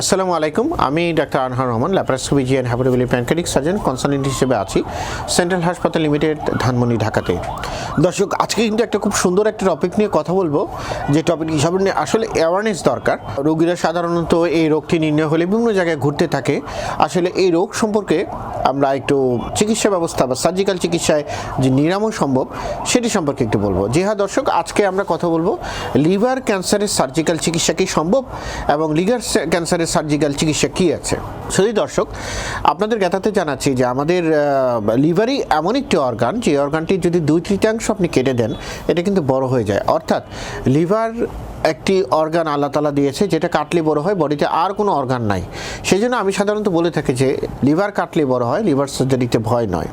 আসসালামু আলাইকুম, আমি doctor Anhar Rahman laparoscopic and hepatobiliary pancreatic surgeon, consultant হিসেবে আছি, সেন্ট্রাল হাসপাতাল লিমিটেড, ধানমন্ডি, ঢাকাতে। দর্শক, আজকে কিন্তু একটা খুব সুন্দর একটা টপিক নিয়ে কথা বলব, যে টপিক হিসাবে নিয়ে আসলে অ্যাওয়ারনেস দরকার। রোগীরা সাধারণত এই রোগটি নির্ণয় হলে বিভিন্ন জায়গায় ঘুরতে থাকে। আসলে এই রোগ সম্পর্কে আমরা একটু চিকিৎসা ব্যবস্থা বা সার্জিক্যাল চিকিৎসায় যে নিরাময় সম্ভব, সেটি সম্পর্কে একটু বলব। জি হ্যাঁ দর্শক, আজকে আমরা কথা বলব লিভার ক্যান্সারের সার্জিক্যাল চিকিৎসা কি সম্ভব এবং লিভার ক্যান্সারের সার্জিক্যাল চিকিৎসা কি আছে? সেই দর্শক, আপনাদের জ্ঞাতাতে জানাচ্ছি যে আমাদের লিভারই এমন একটি অর্গান যে অর্গানটি যদি দুই তৃতীয়াংশ আপনি কেটে দেন, এটা কিন্তু বড় হয়ে যায়। অর্থাৎ লিভার একটি অর্গান আল্লাহ তালা দিয়েছে, যেটা কাটলে বড় হয়, বডিতে আর কোনো অর্গান নাই। সেই জন্য আমি সাধারণত বলে থাকি যে লিভার কাটলে বড় হয় লিভার সার্জারিতে ভয় নয়।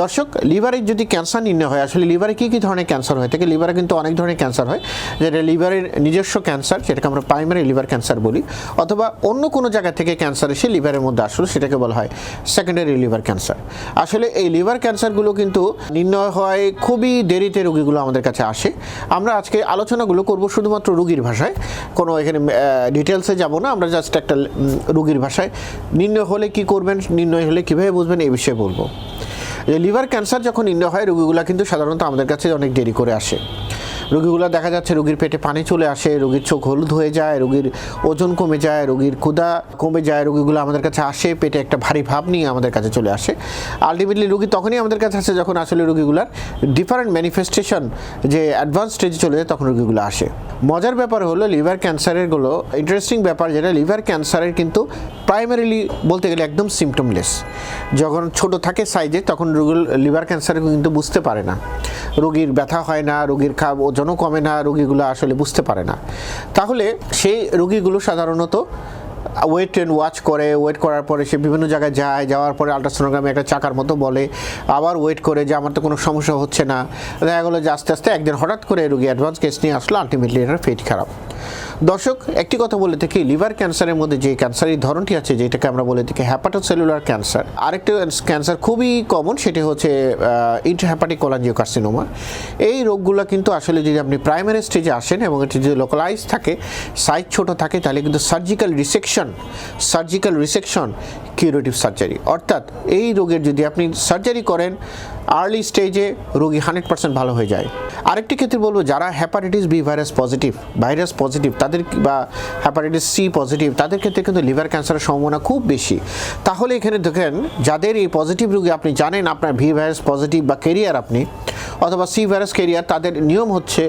দর্শক, লিভারে যদি ক্যান্সার নির্ণয় হয়, আসলে লিভারে কী কী ধরনের ক্যান্সার হয়ে? থাকে লিভারে কিন্তু অনেক ধরনের ক্যান্সার হয়, যেটা লিভারের নিজস্ব ক্যান্সার যেটাকে আমরা প্রাইমারি লিভার ক্যান্সার বলি, অথবা অন্য কোনো জায়গা থেকে ক্যান্সার এসে লিভারের মধ্যে আসলে, সেটাকে বলা হয় সেকেন্ডারি লিভার ক্যান্সার আসলে এই লিভার ক্যান্সারগুলো কিন্তু নির্ণয় হয় খুবই দেরিতে রোগীগুলো আমাদের কাছে আসে। আমরা আজকে আলোচনাগুলো করব শুধুমাত্র রুগীর ভাষায়, কোনো এখানে ডিটেলসে যাব না, আমরা জাস্ট একটা রুগীর ভাষায়। নির্ণয় হলে কি করবেন, নির্ণয় হলে কীভাবে বুঝবেন, এই বিষয়ে বলব। লিভার ক্যান্সার যখন ইন্ডিয়া হয় রোগীগুলো কিন্তু সাধারণত আমাদের কাছে অনেক দেরি করে আসে। রোগীগুলো দেখা যাচ্ছে রোগীর পেটে পানি চলে আসে, রোগীর চোখ হলুদ হয়ে যায়, রোগীর ওজন কমে যায়, রোগীর ক্ষুদা কমে যায়, রোগীগুলো আমাদের কাছে আসে, পেটে একটা ভারী ভাব নিয়ে আমাদের কাছে চলে আসে। আলটিমেটলি রোগী তখনই আমাদের কাছে আসে যখন আসলে রোগীগুলার ডিফারেন্ট ম্যানিফেস্টেশন যে অ্যাডভান্স স্টেজে চলে যায় তখন রোগীগুলো আসে। মজার ব্যাপার হলো লিভার ক্যান্সারেরগুলো ইন্টারেস্টিং ব্যাপার যেটা লিভার ক্যান্সারের কিন্তু প্রাইমারিলি বলতে গেলে একদম সিমটমলেস যখন ছোট থাকে সাইজে তখন রোগীর লিভার ক্যান্সার কিন্তু বুঝতে পারে না। রোগীর ব্যথা হয় না, রোগীর খাব ওজনও কমে না রোগীগুলো আসলে বুঝতে পারে না। তাহলে সেই রোগীগুলো সাধারণত ওয়েট অ্যান্ড ওয়াচ করে ওয়েট করার পরে সে বিভিন্ন জায়গায় যায়, যাওয়ার পরে আলট্রাসোনোগ্রামে একটা চাকার মতো বলে, আবার ওয়েট করে যে আমার তো কোনো সমস্যা হচ্ছে না। দেখা গেলো যে আস্তে আস্তে একদিন হঠাৎ করে রুগী অ্যাডভান্স কেস নিয়ে আসলো আলটিমেটলি এটার ফেট খারাপ। দর্শক, একটি কথা বলে থাকি লিভার ক্যান্সারের মধ্যে যে ক্যান্সারের ধরনটি আছে, যেটাকে আমরা বলে থাকি হ্যাপাটোসেলুলার ক্যান্সার আরেকটা ক্যান্সার খুবই কমন সেটি হচ্ছে ইন্টারহ্যাপাটিক কোলাঞ্জিও কার্সিনোমা এই রোগগুলো কিন্তু আসলে যদি আপনি প্রাইমারি স্টেজে আসেন এবং এটি যদি লোকালাইজ থাকে সাইজ ছোট থাকে, তাহলে কিন্তু surgical resection surgical resection curative surgery অর্থাৎ, এই রোগের যদি আপনি সার্জারি করেন আর্লি স্টেজে রোগী হান্ড্রেড পার্সেন্ট ভালো হয়ে যায়। আরেকটি ক্ষেত্রে বলব, যারা hepatitis B virus positive virus positive তাদের বা হ্যাপাটাইটিস সি পজিটিভ তাদের ক্ষেত্রে কিন্তু লিভার ক্যান্সারের সম্ভাবনা খুব বেশি। তাহলে এখানে দেখেন, যাদের এই পজিটিভ রোগী আপনি জানেন, আপনার ভি ভাইরাস পজিটিভ বা কেরিয়ার আপনি, অথবা সি ভাইরাস কেরিয়ার তাদের নিয়ম হচ্ছে,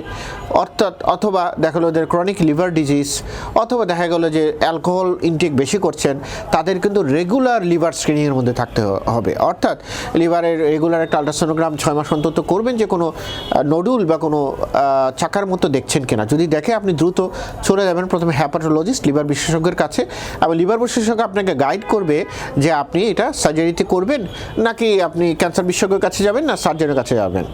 অর্থাৎ অথবা দেখা গেলো ওদের ক্রনিক লিভার ডিজিজ অথবা দেখা গেলো যে অ্যালকোহল ইনটেক বেশি করছেন, তাদের কিন্তু রেগুলার লিভার স্ক্রিনিংয়ের মধ্যে থাকতে হবে। অর্থাৎ লিভারের রেগুলার একটা আল্ট্রাসোনোগ্রাম ছয় মাস অন্তত করবেন যে কোনো নডুল বা কোনো চাকার মতো দেখছেন কিনা। যদি দেখে আপনি দ্রুত চলে যাবেন, প্রথমে হ্যাপাটোলজিস্ট লিভার বিশেষজ্ঞের কাছে। এবং লিভার বিশেষজ্ঞ আপনাকে গাইড করবে যে আপনি এটা সার্জারিতে করবেন, নাকি আপনি ক্যান্সার বিশেষজ্ঞের কাছে যাবেন না সার্জনের কাছে যাবেন।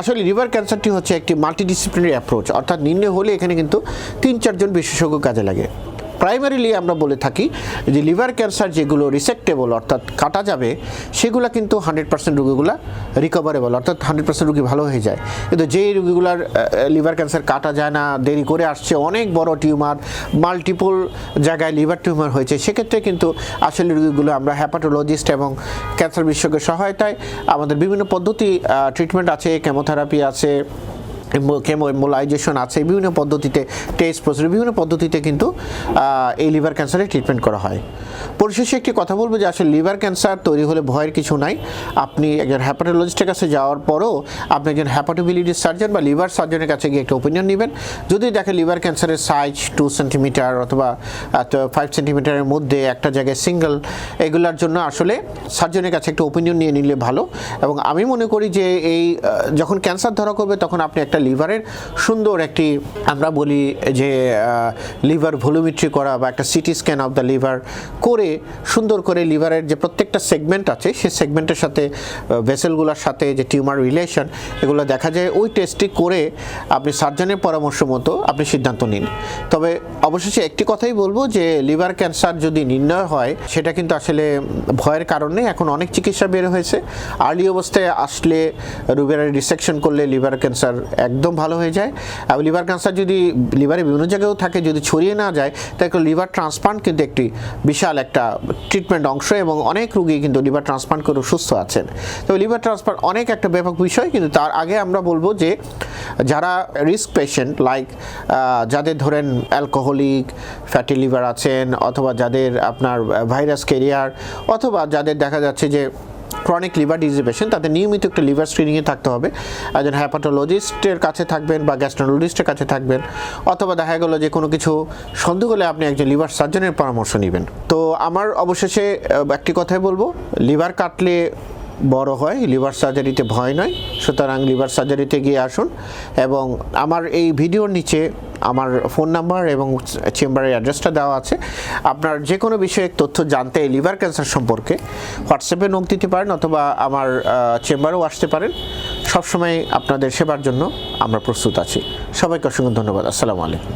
আসলে লিভার ক্যান্সারটি হচ্ছে একটি মাল্টিডিসিপ্লিনারি অ্যাপ্রোচ অর্থাৎ নির্ণয় হলে এখানে কিন্তু তিন চারজন বিশেষজ্ঞ কাজে লাগে। প্রাইমারিলি আমরা বলে থাকি যে লিভার ক্যান্সার যেগুলো রিসেক্টেবল অর্থাৎ কাটা যাবে, সেগুলো কিন্তু হান্ড্রেড পার্সেন্ট রোগীগুলো রিকভারেবল অর্থাৎ হান্ড্রেড পার্সেন্ট রোগী ভালো হয়ে যায়। কিন্তু যেই রোগীগুলার লিভার ক্যান্সার কাটা যায় না, দেরি করে আসছে, অনেক বড় টিউমার মাল্টিপল জায়গায় লিভার টিউমার হয়েছে, সেক্ষেত্রে কিন্তু আসলে রোগীগুলো আমরা হ্যাপাটোলজিস্ট এবং ক্যান্সার বিশেষজ্ঞের সহায়তায় আমাদের বিভিন্ন পদ্ধতি ট্রিটমেন্ট আছে কেমোথেরাপি আছে কেমো এম্বোলাইজেশন আছে। বিভিন্ন পদ্ধতিতে টেস্ট প্রসেস বিভিন্ন পদ্ধতিতে কিন্তু এই লিভার ক্যান্সারের ট্রিটমেন্ট করা হয়। পরিশেষে একটি কথা বলব যে আসলে লিভার ক্যান্সার তৈরি হলে ভয়ের কিছু নাই। আপনি একজন হ্যাপাটোলজিস্টের কাছে যাওয়ার পরও আপনি একজন হ্যাপাটোবিলিটি সার্জন বা লিভার সার্জনের কাছে গিয়ে একটা ওপিনিয়ন নেবেন। যদি দেখে লিভার ক্যান্সারের সাইজ টু সেন্টিমিটার অথবা ফাইভ সেন্টিমিটারের মধ্যে একটা জায়গায় সিঙ্গেল এগুলার জন্য আসলে সার্জনের কাছে একটা ওপিনিয়ন নিয়ে নিলে ভালো। এবং আমি মনে করি যে এই যখন ক্যান্সার ধরা করবে তখন আপনি একটা লিভারের সুন্দর একটি, আমরা বলি যে লিভার ভলিউমিট্রি করা বা একটা CT scan of the liver করে সুন্দর করে লিভারের যে প্রত্যেকটা সেগমেন্ট আছে, সেই সেগমেন্টের সাথে ভেসেলগুলোর সাথে যে টিউমার রিলেশন, এগুলো দেখা যায় ওই টেস্টটি করে আপনি সার্জনের পরামর্শ মতো আপনি সিদ্ধান্ত নিন। তবে অবশেষে একটি কথাই বলব যে, লিভার ক্যান্সার যদি নির্ণয় হয়, সেটা কিন্তু আসলে ভয়ের কারণে এখন অনেক চিকিৎসা বের হয়েছে। আর্লি অবস্থায় আসলে লিভারের রিসেকশন করলে লিভার ক্যান্সার একদম ভালো হয়ে যায়। আর লিভার ক্যান্সার যদি লিভারে বিভিন্ন জায়গায়ও থাকে, যদি ছড়িয়ে না যায়, তাহলে লিভার ট্রান্সপ্লান্ট কিন্তু একটি বিশাল একটা ট্রিটমেন্ট অংশ এবং অনেক রুগী কিন্তু লিভার ট্রান্সপ্লান্ট করে সুস্থ আছেন। তো লিভার ট্রান্সপ্লান্ট অনেক একটা ব্যাপক বিষয়, কিন্তু তার আগে আমরা বলব যে যারা রিস্ক পেশেন্ট লাইক যাদের ধরেন অ্যালকোহলিক ফ্যাটি লিভার আছেন, অথবা যাদের আপনার ভাইরাস কেরিয়ার অথবা যাদের দেখা যাচ্ছে যে ক্রনিক লিভার ডিজিজ পেশেন্ট তাদের নিয়মিত একটা লিভার স্ক্রিনিংয়ে থাকতে হবে। একজন হ্যাপাটোলজিস্টের কাছে থাকবেন বা গ্যাস্ট্রোলজিস্টের কাছে থাকবেন, অথবা দেখা গেলো যে কোনো কিছু সন্দেহ হলে আপনি একজন লিভার সার্জনের পরামর্শ নেবেন। তো আমার অবশেষে একটি কথাই বলব লিভার কাটলে বড় হয়, লিভার সার্জারিতে ভয় নয়, সুতরাং লিভার সার্জারিতে গিয়ে আসুন এবং আমার এই ভিডিওর নিচে আমার ফোন নাম্বার এবং চেম্বারের অ্যাড্রেসটা দেওয়া আছে। আপনার যে কোনো বিষয়ে তথ্য জানতে লিভার ক্যান্সার সম্পর্কে হোয়াটসঅ্যাপে নোট দিতে পারেন অথবা আমার চেম্বারেও আসতে পারেন। সবসময় আপনাদের সেবার জন্য আমরা প্রস্তুত আছি। সবাইকে অসংখ্য ধন্যবাদ। আসসালামু আলাইকুম।